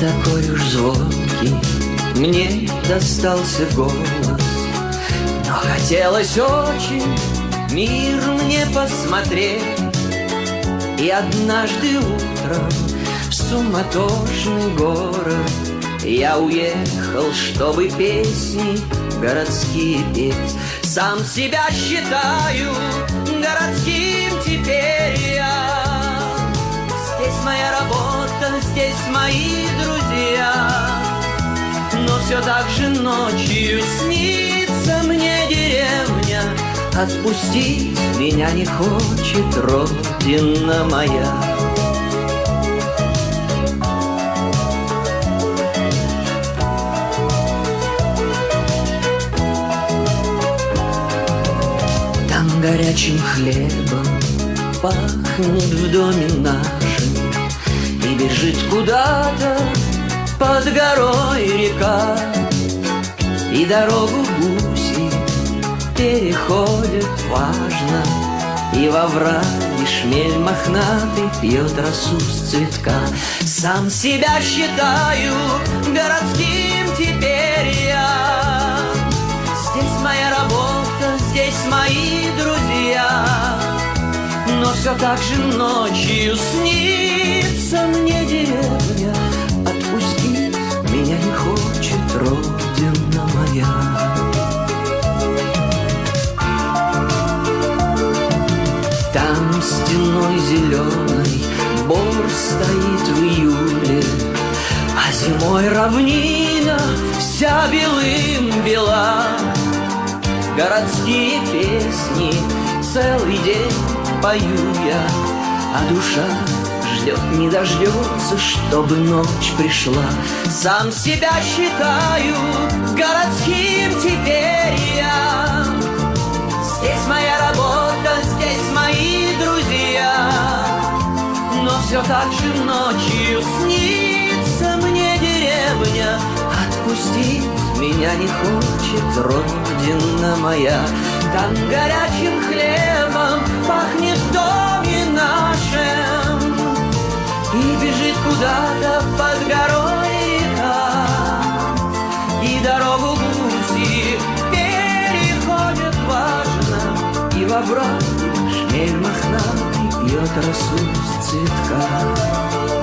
такой уж звонкий Мне достался голос. Но хотелось очень мир мне посмотреть. И однажды утром в суматошный город Я уехал, чтобы песни городские петь. Сам себя считаю здесь мои друзья. Но все так же ночью снится мне деревня. Отпустить меня не хочет родина моя. Там горячим хлебом пахнет в доме нашем бежит куда-то под горой река. И дорогу гуси переходят важно И во враге шмель мохнатый пьет росу с цветка. Сам себя считаю городским теперь я. Здесь моя работа, здесь мои друзья. Но все так же ночью снится Там стеной зеленой бор стоит в июле А зимой равнина вся белым бела. Городские песни целый день пою я А душа ждет, не дождется, чтобы ночь пришла. Сам себя считаю городским теперь так же ночью снится мне деревня. Отпустить меня не хочет родина моя. Там горячим хлебом пахнет в доме нашем. И бежит куда-то под горой река. И дорогу гуси переходят важно И во враге шмель мохнатый пьет росу с цветка